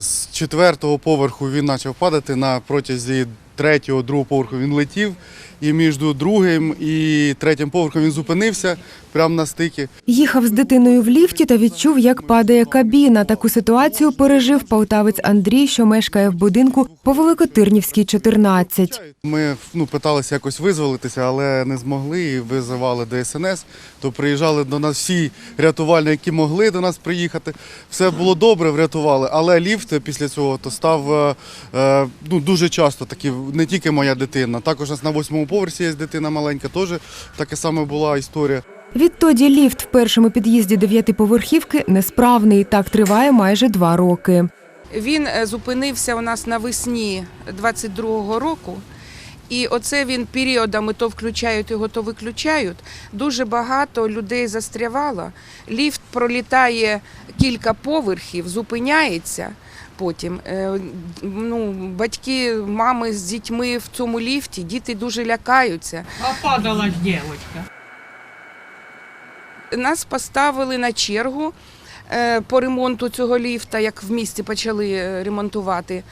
З четвертого поверху він почав падати на протязі третього, другого поверху він летів. І між другим і третім поверхом він зупинився прямо на стикі. Їхав з дитиною в ліфті та відчув, як падає кабіна. Таку ситуацію пережив полтавець Андрій, що мешкає в будинку по Великотирнівській, 14. Ми ну, питалися якось визволитися, але не змогли і визивали ДСНС. То приїжджали до нас всі рятувальники, які могли до нас приїхати. Все було добре, врятували. Але ліфт після цього то став е, е, ну, дуже часто такий, не тільки моя дитина. Також у нас на восьмому поверсі є дитина маленька, теж така сама була історія. Відтоді ліфт в першому під'їзді дев'ятиповерхівки несправний. Так триває майже два роки. Він е, зупинився у нас навесні 22-го року. І оце він періодами то включають його, то виключають. Дуже багато людей застрявало. Ліфт пролітає кілька поверхів, зупиняється. Потім Е, ну, батьки, мами з дітьми в цьому ліфті, діти дуже лякаються. А падала ж девочка. Нас поставили на чергу е, по ремонту цього ліфта, як в місті почали е, ремонтувати.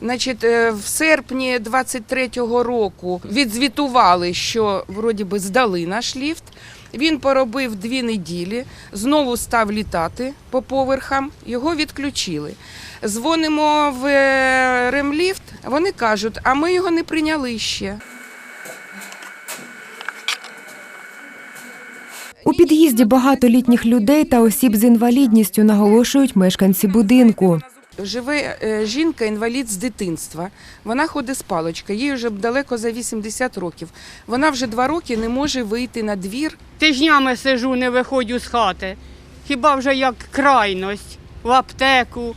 Значить, в серпні 23-го року відзвітували, що вроді би здали наш ліфт. Він поробив дві неділі, знову став літати по поверхам, його відключили. Дзвонимо в е, ремліфт, вони кажуть, а ми його не прийняли ще. У під'їзді багато літніх людей та осіб з інвалідністю, наголошують мешканці будинку. Живе е, жінка, інвалід з дитинства. Вона ходить з паличкою, їй вже далеко за 80 років. Вона вже два роки не може вийти на двір. Тижнями сижу, не виходжу з хати. Хіба вже як крайність в аптеку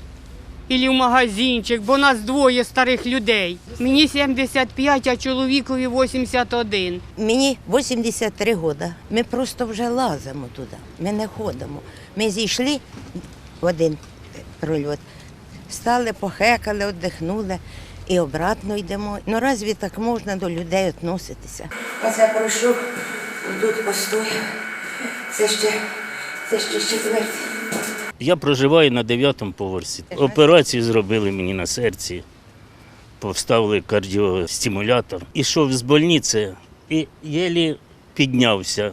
або в магазинчик, бо нас двоє старих людей. Мені 75, а чоловікові 81. Мені 83 роки. Ми просто вже лазимо туди. Ми не ходимо. Ми зійшли в один прольот, стали, похекали, віддихнули і обратно йдемо. Ну разві так можна до людей відноситися? Оце пройшов, тут постояв. Це ще, це ще четвертий. Я проживаю на дев'ятому поверсі. Операцію зробили мені на серці, поставили кардіостимулятор. Ішов з больниці і єлі піднявся.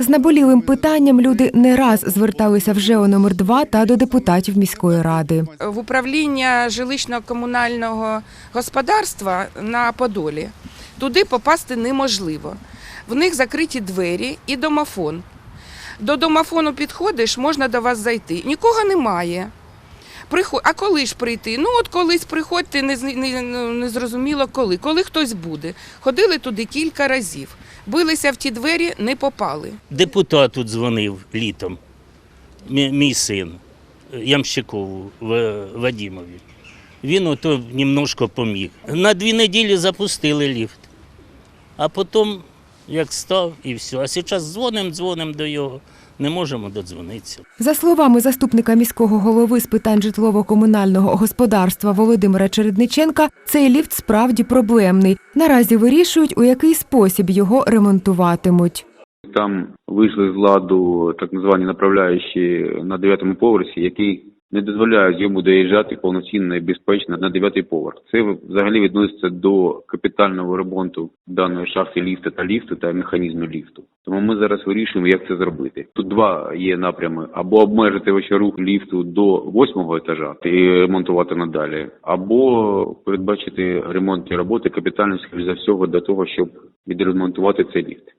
З наболілим питанням люди не раз зверталися в ЖЕО номер 2 та до депутатів міської ради. В управління жилищно-комунального господарства на Подолі. Туди попасти неможливо. В них закриті двері і домофон. До домофону підходиш, можна до вас зайти. Нікого немає. Приход... А коли ж прийти? Ну, от колись приходьте, не, не, ну, не зрозуміло коли. Коли хтось буде. Ходили туди кілька разів. Билися в ті двері, не попали. Депутат тут дзвонив літом, мій, мій син Ямщикову В- Вадімові. Він ото немножко поміг. На дві неділі запустили ліфт. А потім, як став, і все. А зараз дзвонимо, дзвонимо до його, не можемо додзвонитися. За словами заступника міського голови з питань житлово-комунального господарства Володимира Чередниченка, цей ліфт справді проблемний. Наразі вирішують, у який спосіб його ремонтуватимуть. Там вийшли з ладу так звані направляючі на дев'ятому поверсі, які не дозволяють йому доїжджати повноцінно і безпечно на дев'ятий поверх. Це взагалі відноситься до капітального ремонту даної шахти ліфта та ліфту та механізму ліфту. Тому ми зараз вирішуємо, як це зробити. Тут два є напрями: або обмежити вообще рух ліфту до восьмого етажа і ремонтувати надалі, або передбачити ремонтні роботи капітальні скоріш за всього для того, щоб відремонтувати цей ліфт.